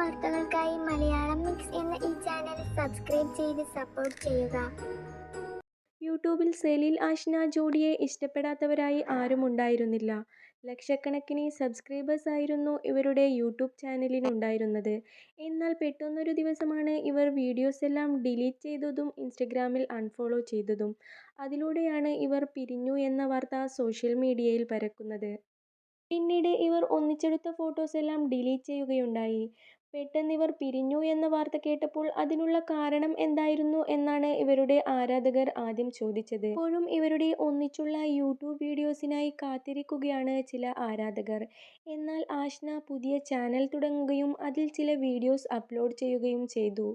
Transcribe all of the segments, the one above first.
വാർത്തകൾക്കായി മലയാളം മിക്സ് എന്ന ഈ ചാനൽ സബ്സ്ക്രൈബ് ചെയ്ത് സപ്പോർട്ട് ചെയ്യുക യൂട്യൂബിൽ സെലിൽ ആഷ്ന ജോഡിയെ ഇഷ്ടപ്പെടാത്തവരായി ആരും ഉണ്ടായിരുന്നില്ല ലക്ഷക്കണക്കിന് സബ്സ്ക്രൈബേഴ്സ് ആയിരുന്നു ഇവരുടെ യൂട്യൂബ് ചാനലിനുണ്ടായിരുന്നത്. എന്നാൽ പെട്ടെന്നൊരു ദിവസമാണ് ഇവർ വീഡിയോസ് എല്ലാം ഡിലീറ്റ് ചെയ്തതും ഇൻസ്റ്റഗ്രാമിൽ അൺഫോളോ ചെയ്തതും. അതിലൂടെയാണ് ഇവർ പിരിഞ്ഞു എന്ന വാർത്ത സോഷ്യൽ മീഡിയയിൽ പരക്കുന്നത്. പിന്നീട് ഇവർ ഒന്നിച്ചെടുത്ത ഫോട്ടോസ് എല്ലാം ഡിലീറ്റ് ചെയ്യുകയുണ്ടായി. പെട്ടെന്നിവർ പിരിഞ്ഞു എന്ന വാർത്ത കേട്ടപ്പോൾ അതിനുള്ള കാരണം എന്തായിരുന്നു എന്നാണ് ഇവരുടെ ആരാധകർ ആദ്യം ചോദിച്ചത്. ഇപ്പോഴും ഇവരുടെ ഒന്നിച്ചുള്ള യൂട്യൂബ് വീഡിയോസിനായി കാത്തിരിക്കുകയാണ് ചില ആരാധകർ. എന്നാൽ ആഷ്ന പുതിയ ചാനൽ തുടങ്ങുകയും അതിൽ ചില വീഡിയോസ് അപ്ലോഡ് ചെയ്യുകയും ചെയ്തു.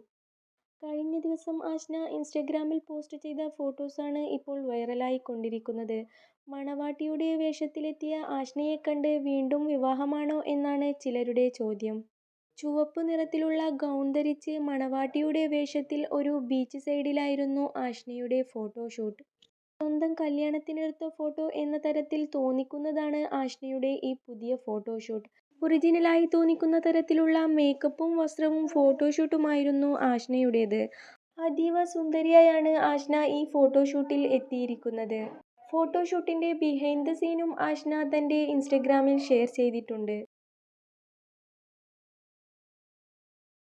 കഴിഞ്ഞ ദിവസം ആഷ്ന ഇൻസ്റ്റഗ്രാമിൽ പോസ്റ്റ് ചെയ്ത ഫോട്ടോസാണ് ഇപ്പോൾ വൈറലായി കൊണ്ടിരിക്കുന്നത് മണവാട്ടിയുടെ വേഷത്തിലെത്തിയ ആഷ്നയെ കണ്ട് വീണ്ടും വിവാഹമാണോ എന്നാണ് ചിലരുടെ ചോദ്യം. ചുവപ്പ് നിറത്തിലുള്ള ഗൗൺ ധരിച്ച് മണവാട്ടിയുടെ വേഷത്തിൽ ഒരു ബീച്ച് സൈഡിലായിരുന്നു ആഷ്നയുടെ ഫോട്ടോഷൂട്ട്. സ്വന്തം കല്യാണത്തിനെടുത്ത ഫോട്ടോ എന്ന തരത്തിൽ തോന്നിക്കുന്നതാണ് ആഷ്നയുടെ ഈ പുതിയ ഫോട്ടോഷൂട്ട്. ഒറിജിനലായി തോന്നിക്കുന്ന തരത്തിലുള്ള മേക്കപ്പും വസ്ത്രവും ഫോട്ടോഷൂട്ടുമായിരുന്നു ആഷ്നയുടേത്. അതീവ സുന്ദരിയായാണ് ആഷ്ന ഈ ഫോട്ടോഷൂട്ടിൽ എത്തിയിരിക്കുന്നത്. ഫോട്ടോഷൂട്ടിന്റെ ബിഹൈൻഡ് ദ സീനും ആഷ്ന തന്റെ ഇൻസ്റ്റഗ്രാമിൽ ഷെയർ ചെയ്തിട്ടുണ്ട്.